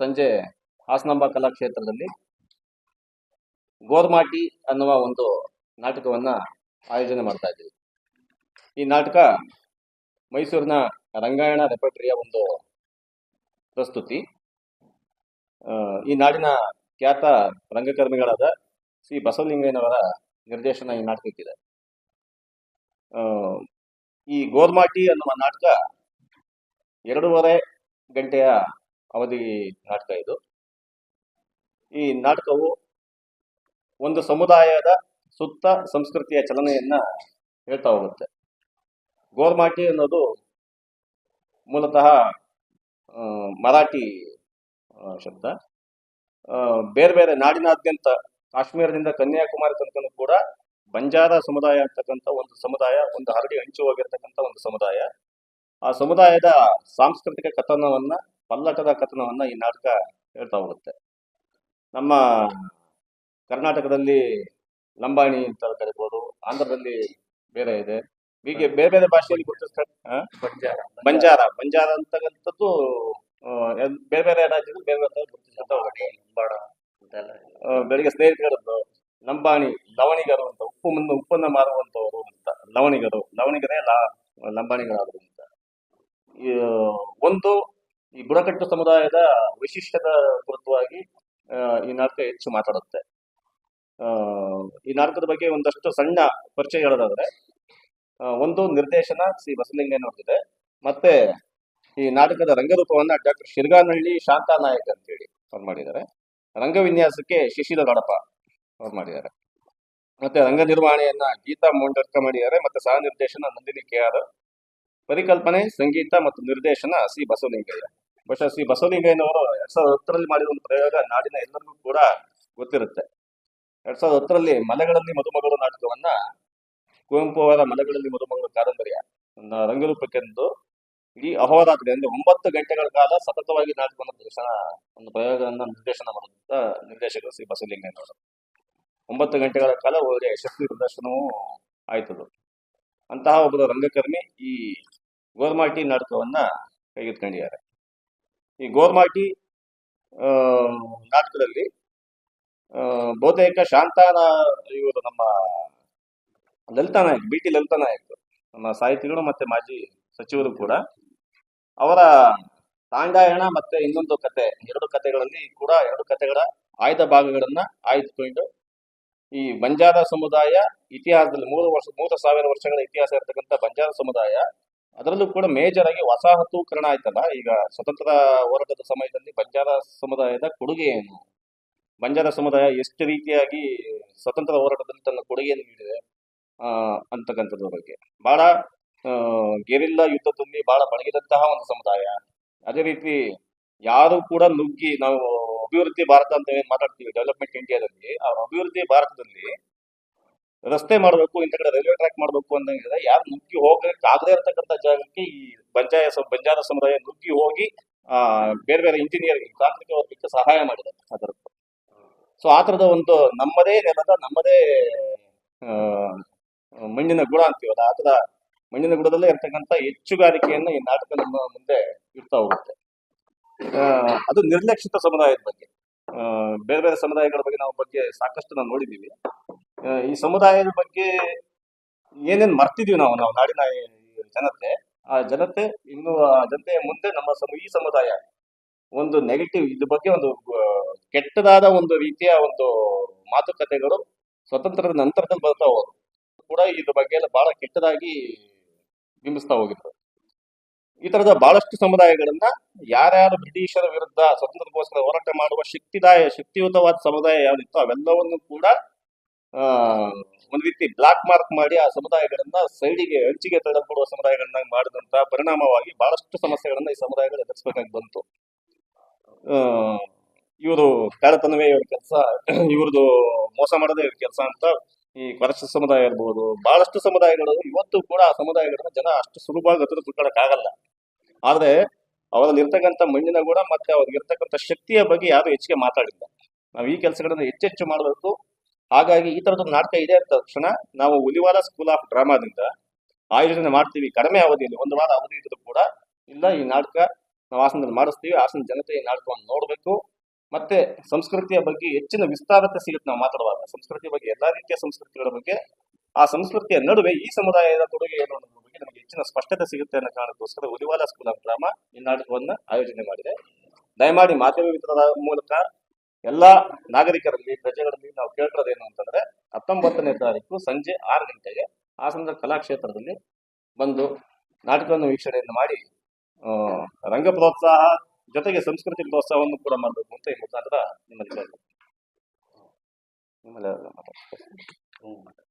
ಸಂಜೆ ಹಾಸನಾಂಬ ಕಲಾಕ್ಷೇತ್ರದಲ್ಲಿ ಗೋರ್ಮಾಟಿ ಅನ್ನುವ ಒಂದು ನಾಟಕವನ್ನ ಆಯೋಜನೆ ಮಾಡ್ತಾ ಇದ್ದೀವಿ. ಈ ನಾಟಕ ಮೈಸೂರಿನ ರಂಗಾಯಣ ರೆಪರ್ಟರಿಯ ಒಂದು ಪ್ರಸ್ತುತಿ. ಈ ನಾಡಿನ ಖ್ಯಾತ ರಂಗಕರ್ಮಿಗಳಾದ ಸಿ ಬಸವಲಿಂಗಯ್ಯನವರ ನಿರ್ದೇಶನ ಈ ನಾಟಕಕ್ಕಿದೆ. ಈ ಗೋರ್ಮಾಟಿ ಅನ್ನುವ ನಾಟಕ ಎರಡೂವರೆ ಗಂಟೆಯ ಅವಧಿ ನಾಟಕ ಇದು. ಈ ನಾಟಕವು ಒಂದು ಸಮುದಾಯದ ಸುತ್ತ ಸಂಸ್ಕೃತಿಯ ಚಲನೆಯನ್ನ ಹೇಳ್ತಾ ಹೋಗುತ್ತೆ. ಗೋರ್ಮಾಟಿ ಅನ್ನೋದು ಮೂಲತಃ ಮರಾಠಿ ಶಬ್ದ. ಬೇರೆ ಬೇರೆ ನಾಡಿನಾದ್ಯಂತ ಕಾಶ್ಮೀರದಿಂದ ಕನ್ಯಾಕುಮಾರಿ ತನಕನೂ ಕೂಡ ಬಂಜಾರ ಸಮುದಾಯ ಅಂತಕ್ಕಂಥ ಒಂದು ಸಮುದಾಯ, ಒಂದು ಹರಡಿ ಹಂಚು ಹೋಗಿರ್ತಕ್ಕಂಥ ಒಂದು ಸಮುದಾಯ. ಆ ಸಮುದಾಯದ ಸಾಂಸ್ಕೃತಿಕ ಕಥನವನ್ನ ಪಲ್ಲಟದ ಕಥನವನ್ನ ಈ ನಾಟಕ ಹೇಳ್ತಾ ಹೋಗುತ್ತೆ. ನಮ್ಮ ಕರ್ನಾಟಕದಲ್ಲಿ ಲಂಬಾಣಿ ಅಂತ ಕರಿಬೋದು ಆಂಧ್ರದಲ್ಲಿ ಬೇರೆ ಇದೆ. ಹೀಗೆ ಬೇರೆ ಬೇರೆ ಭಾಷೆಯಲ್ಲಿ ಗುರುತಿಸ್ತಾರೆ? ಬಂಜಾರ. ಬಂಜಾರ. ಬಂಜಾರ ಅಂತಕ್ಕಂಥದ್ದು ಬೇರೆ ಬೇರೆ ರಾಜ್ಯದಲ್ಲಿ ಬೇರೆ ಬೇರೆ ಗುರುತಿಸ್ತಾ ಬೆಳಿಗ್ಗೆ ಸ್ನೇಹಿತರದ್ದು ಲಂಬಾಣಿ ಲವಣಿಗರು ಅಂತ ಉಪ್ಪು ಮುಂದೆ ಉಪ್ಪನ್ನ ಮಾರುವಂತವರು ಅಂತ ಲವಣಿಗರು ಲವಣಿಗರೇ ಲಾ ಲಂಬಾಣಿಗಳಾದರು ಅಂತ. ಈ, ಒಂದು ಈ ಬುಡಕಟ್ಟು ಸಮುದಾಯದ ವೈಶಿಷ್ಟ್ಯದ ಕುರಿತವಾಗಿ ಈ ನಾಟಕ ಹೆಚ್ಚು ಮಾತಾಡುತ್ತೆ. ಈ ನಾಟಕದ ಬಗ್ಗೆ ಒಂದಷ್ಟು ಸಣ್ಣ ಪರಿಚಯ ಹೇಳೋದಾದ್ರೆ ಒಂದು ನಿರ್ದೇಶನ ಶ್ರೀ ಬಸಲಿಂಗನವ್ರದಿದೆ ಮತ್ತೆ ಈ ನಾಟಕದ ರಂಗರೂಪವನ್ನ ಡಾಕ್ಟರ್ ಶಿರ್ಗಾನಹಳ್ಳಿ ಶಾಂತಾ ನಾಯಕ್ ಅಂತೇಳಿ ಅವ್ರು ಮಾಡಿದ್ದಾರೆ. ರಂಗವಿನ್ಯಾಸಕ್ಕೆ ಶಿಶಿಲ ದೊಡಪ ಅವ್ರು ಮಾಡಿದ್ದಾರೆ. ಮತ್ತೆ ರಂಗ ನಿರ್ವಹಣೆಯನ್ನ ಗೀತಾ ಮೋಂಡರ್ಕ ಮಾಡಿದ್ದಾರೆ. ಮತ್ತೆ ಸಹ ನಿರ್ದೇಶನ ನಂದಿನಿ ಕೆ ಆರ್ ಪರಿಕಲ್ಪನೆ, ಸಂಗೀತ ಮತ್ತು ನಿರ್ದೇಶನ ಸಿ. ಬಸವಲಿಂಗಯ್ಯ. ಬಹುಶಃ ಸಿ. ಬಸವಲಿಂಗಯ್ಯನವರು ಎರಡ್ ಸಾವಿರದ ಹತ್ತರಲ್ಲಿ ಮಾಡಿದ ಒಂದು ಪ್ರಯೋಗ ನಾಡಿನ ಎಲ್ಲರಿಗೂ ಕೂಡ ಗೊತ್ತಿರುತ್ತೆ. ಎರಡ್ ಸಾವಿರದ ಹತ್ತರಲ್ಲಿ ಮಲೆಗಳಲ್ಲಿ ಮದುಮಗಳು ನಾಟಕವನ್ನ ಕುವೆಂಪು ಅವರ ಮಲೆಗಳಲ್ಲಿ ಮದುಮಗಳು ಕಾದಂಬರಿಯ ರಂಗರೂಪಕ್ಕೆಂದು ಇಡೀ ಅಂದ್ರೆ ಒಂಬತ್ತು ಗಂಟೆಗಳ ಕಾಲ ಸತತವಾಗಿ ನಾಟಕವನ್ನು ಪ್ರದರ್ಶನ ಒಂದು ಪ್ರಯೋಗವನ್ನು ನಿರ್ದೇಶನ ಮಾಡಿದಂತ ನಿರ್ದೇಶಕರು ಶ್ರೀ ಬಸವಲಿಂಗಯ್ಯನವರು. ಒಂಬತ್ತು ಗಂಟೆಗಳ ಕಾಲ ಒಳ್ಳೆಯ ಯಶಸ್ವಿ ಪ್ರದರ್ಶನವೂ ಆಯ್ತದು. ಅಂತಹ ಒಬ್ಬ ರಂಗಕರ್ಮಿ ಈ ಗೋರ್ಮಾಟಿ ನಾಟಕವನ್ನ ಕೈಗೆತ್ಕೊಂಡಿದ್ದಾರೆ ಈ ಗೋರ್ಮಾಟಿ ನಾಟಕದಲ್ಲಿ ಬಹುತೇಕ ಶಾಂತಾನ ಇವರು ನಮ್ಮ ಲಲಿತಾ ನಾಯಕ್, ಬಿ ಟಿ ಲಲಿತಾ ನಾಯಕ್, ನಮ್ಮ ಸಾಹಿತಿಗಳು ಮತ್ತೆ ಮಾಜಿ ಸಚಿವರು ಕೂಡ, ಅವರ ತಾಂಡಾಯಣ ಮತ್ತೆ ಇನ್ನೊಂದು ಕತೆ, ಎರಡು ಕತೆಗಳಲ್ಲಿ ಕೂಡ ಎರಡು ಕತೆಗಳ ಆಯ್ದ ಭಾಗಗಳನ್ನ ಆಯ್ದುಕೊಂಡು, ಈ ಬಂಜಾರ ಸಮುದಾಯ ಇತಿಹಾಸದಲ್ಲಿ ಮೂರು ವರ್ಷ, ಮೂರು ಸಾವಿರ ವರ್ಷಗಳ ಇತಿಹಾಸ ಇರತಕ್ಕಂಥ ಬಂಜಾರ ಸಮುದಾಯ ಅದರಲ್ಲೂ ಕೂಡ ಮೇಜರ್ ಆಗಿ ವಸಾಹತುಕರಣ ಆಯ್ತಲ್ಲ? ಈಗ ಸ್ವತಂತ್ರ ಹೋರಾಟದ ಸಮಯದಲ್ಲಿ ಬಂಜಾರ ಸಮುದಾಯದ ಕೊಡುಗೆ ಏನು? ಬಂಜಾರ ಸಮುದಾಯ ಎಷ್ಟು ರೀತಿಯಾಗಿ ಸ್ವತಂತ್ರ ಹೋರಾಟದಲ್ಲಿ ತನ್ನ ಕೊಡುಗೆಯನ್ನು ನೀಡಿದೆ ಅಂತಕ್ಕಂಥದ್ರ ಬಗ್ಗೆ. ಬಹಳ ಗೆರಿಲ್ಲಾ ಯುದ್ಧದಲ್ಲಿ ಬಹಳ ಬಳಗಿದಂತಹ ಒಂದು ಸಮುದಾಯ. ಅದೇ ರೀತಿ ಯಾರು ಕೂಡ ನುಗ್ಗಿ ನಾವು ಅಭಿವೃದ್ಧಿ ಭಾರತ ಅಂತ ಏನ್ ಮಾತಾಡ್ತೀವಿ? ಡೆವಲಪ್ಮೆಂಟ್ ಇಂಡಿಯಾದಲ್ಲಿ ಆ ಅಭಿವೃದ್ಧಿ ಭಾರತದಲ್ಲಿ ರಸ್ತೆ ಮಾಡಬೇಕು, ಇಂಥ ಕಡೆ ರೈಲ್ವೆ ಟ್ರ್ಯಾಕ್ ಮಾಡಬೇಕು ಅಂದಂಗೆ ಯಾರು ನುಗ್ಗಿ ಹೋಗಕ್ಕೆ ಆಗದೇ ಇರತಕ್ಕಂಥ ಜಾಗಕ್ಕೆ ಈ ಪಂಚಾಯ ಬಂಜಾರ ಸಮುದಾಯ ನುಗ್ಗಿ ಹೋಗಿ, ಆ, ಬೇರೆ ಬೇರೆ ಇಂಜಿನಿಯರಿಂಗ್ ತಾಂತ್ರಿಕ ವರ್ಗಕ್ಕೆ ಸಹಾಯ ಮಾಡಿದೆ ಅದರ ಸೊ ಆ ಥರದ ಒಂದು ನಮ್ಮದೇ ನೆಲದ, ನಮ್ಮದೇ ಮಣ್ಣಿನ ಗುಣ ಅಂತೀವಲ್ಲ, ಆ ಥರ ಮಣ್ಣಿನ ಗುಣದಲ್ಲೇ ಇರ್ತಕ್ಕಂಥ ಹೆಚ್ಚುಗಾರಿಕೆಯನ್ನು ಈ ನಾಟಕ ನಮ್ಮ ಮುಂದೆ ಇರ್ತಾ ಹೋಗುತ್ತೆ. ಅದು ನಿರ್ಲಕ್ಷಿತ ಸಮುದಾಯದ ಬಗ್ಗೆ. ಬೇರೆ ಬೇರೆ ಸಮುದಾಯಗಳ ಬಗ್ಗೆ ನಾವು ಬಗ್ಗೆ ಸಾಕಷ್ಟು ನಾವು ನೋಡಿದ್ದೀವಿ. ಈ ಸಮುದಾಯದ ಬಗ್ಗೆ ಏನೇನು ಮರ್ತಿದೀವಿ ನಾವು ನಾವು ನಾಡಿನ ಜನತೆ, ಆ ಜನತೆ ಇನ್ನು ಆ ಜನತೆಯ ಮುಂದೆ ನಮ್ಮ ಸಮ, ಈ ಸಮುದಾಯ ಒಂದು ನೆಗೆಟಿವ್ ಇದ್ರ ಬಗ್ಗೆ ಒಂದು ಕೆಟ್ಟದಾದ ಒಂದು ರೀತಿಯ ಒಂದು ಮಾತುಕತೆಗಳು ಸ್ವತಂತ್ರದ ನಂತರದಲ್ಲಿ ಬರ್ತಾ ಹೋದ್ರು. ಕೂಡ ಇದ್ರ ಬಗ್ಗೆ ಎಲ್ಲ ಬಹಳ ಕೆಟ್ಟದಾಗಿ ಬಿಂಬಿಸ್ತಾ ಹೋಗಿದ್ರು. ಈ ತರದ ಬಹಳಷ್ಟು ಸಮುದಾಯಗಳನ್ನ ಯಾರ್ಯಾರು ಬ್ರಿಟಿಷರ ವಿರುದ್ಧ ಸ್ವತಂತ್ರಕ್ಕೋಸ್ಕರ ಹೋರಾಟ ಮಾಡುವ ಶಕ್ತಿದಾಯ, ಶಕ್ತಿಯುತವಾದ ಸಮುದಾಯ ಯಾವ್ದಿತ್ತು ಅವೆಲ್ಲವನ್ನು ಕೂಡ, ಆ, ಒಂದ್ ರೀತಿ ಬ್ಲಾಕ್ ಮಾರ್ಕ್ ಮಾಡಿ ಆ ಸಮುದಾಯಗಳನ್ನ ಸೈಡಿಗೆ ಹಂಚಿಗೆ ತಳ್ಳಲ್ಪಡುವ ಸಮುದಾಯಗಳನ್ನ ಮಾಡಿದಂತ ಪರಿಣಾಮವಾಗಿ ಬಹಳಷ್ಟು ಸಮಸ್ಯೆಗಳನ್ನ ಈ ಸಮುದಾಯಗಳು ಎದುರಿಸಬೇಕಾಗಿ ಬಂತು. ಇವರು ಕಳ್ಳತನವೇ ಇವ್ರ ಕೆಲಸ ಇವ್ರದ್ದು ಮೋಸ ಮಾಡೋದೇ ಇವ್ರ ಕೆಲಸ ಅಂತ ಈ ಕೊರಚ ಸಮುದಾಯ ಇರ್ಬೋದು, ಬಹಳಷ್ಟು ಸಮುದಾಯಗಳು, ಇವತ್ತು ಕೂಡ ಆ ಸಮುದಾಯಗಳನ್ನ ಜನ ಅಷ್ಟು ಸುಲಭವಾಗಿ ಹತ್ತಿರ ಆಗಲ್ಲ ಆದ್ರೆ ಅವರಲ್ಲಿರ್ತಕ್ಕಂಥ ಮಣ್ಣಿನ ಗುಣ ಮತ್ತೆ ಅವ್ರಿಗೆ ಇರ್ತಕ್ಕಂಥ ಶಕ್ತಿಯ ಬಗ್ಗೆ ಯಾರು ಹೆಚ್ಚಿಗೆ ಮಾತಾಡಿಲ್ಲ. ನಾವು ಈ ಕೆಲಸಗಳನ್ನ ಹೆಚ್ಚೆಚ್ಚು ಮಾಡಬೇಕು. ಹಾಗಾಗಿ ಈ ತರದ ನಾಟಕ ಇದೆ ಅಂತ ತಕ್ಷಣ ನಾವು ಉಲಿವಾಲ ಸ್ಕೂಲ್ ಆಫ್ ಡ್ರಾಮಾದಿಂದ ಆಯೋಜನೆ ಮಾಡ್ತೀವಿ. ಕಡಿಮೆ ಅವಧಿಯಲ್ಲಿ, ಒಂದು ವಾರ ಅವಧಿ ಇದ್ರೂ ಕೂಡ ಇಲ್ಲ, ಈ ನಾಟಕ ನಾವು ಹಾಸನದಲ್ಲಿ ಮಾಡಿಸ್ತೀವಿ. ಹಾಸನ ಜನತೆ ಈ ನಾಟಕವನ್ನು ನೋಡಬೇಕು. ಮತ್ತೆ ಸಂಸ್ಕೃತಿಯ ಬಗ್ಗೆ ಹೆಚ್ಚಿನ ವಿಸ್ತಾರತೆ ಸಿಗುತ್ತೆ ನಾವು ಮಾತಾಡುವಾಗ. ಸಂಸ್ಕೃತಿ ಬಗ್ಗೆ ಎಲ್ಲಾ ರೀತಿಯ ಸಂಸ್ಕೃತಿಗಳ ಬಗ್ಗೆ ಆ ಸಂಸ್ಕೃತಿಯ ನಡುವೆ ಈ ಸಮುದಾಯದ ಕೊಡುಗೆ ಏನು ಅನ್ನೋದ್ರ ಬಗ್ಗೆ ನಮಗೆ ಹೆಚ್ಚಿನ ಸ್ಪಷ್ಟತೆ ಸಿಗುತ್ತೆ ಅನ್ನೋ ಕಾರಣಕ್ಕೋಸ್ಕರ ಉಲಿವಾಲ ಸ್ಕೂಲ್ ಆಫ್ ಡ್ರಾಮಾ ಈ ನಾಟಕವನ್ನು ಆಯೋಜನೆ ಮಾಡಿದೆ. ದಯಮಾಡಿ ಮಾಧ್ಯಮ ಮಿತ್ರರ ಮೂಲಕ ಎಲ್ಲಾ ನಾಗರಿಕರಲ್ಲಿ ಪ್ರಜೆಗಳಲ್ಲಿ ನಾವು ಕೇಳ್ತಿರೋದೇನು ಅಂತಂದ್ರೆ ಹತ್ತೊಂಬತ್ತನೇ ತಾರೀಕು ಸಂಜೆ ಆರು ಗಂಟೆಗೆ ಹಾಸನದ ಕಲಾಕ್ಷೇತ್ರದಲ್ಲಿ ಬಂದು ನಾಟಕವನ್ನು ವೀಕ್ಷಣೆಯನ್ನು ಮಾಡಿ ಆ, ರಂಗ ಪ್ರೋತ್ಸಾಹ ಜೊತೆಗೆ ಸಂಸ್ಕೃತಿ ಪ್ರೋತ್ಸಾಹವನ್ನು ಕೂಡ ಮಾಡಬೇಕು ಅಂತ ಈ ಮುಖಾಂತರ ನಿಮ್ಮಲ್ಲಿ. ನಿಮ್ಮಲ್ಲಿ?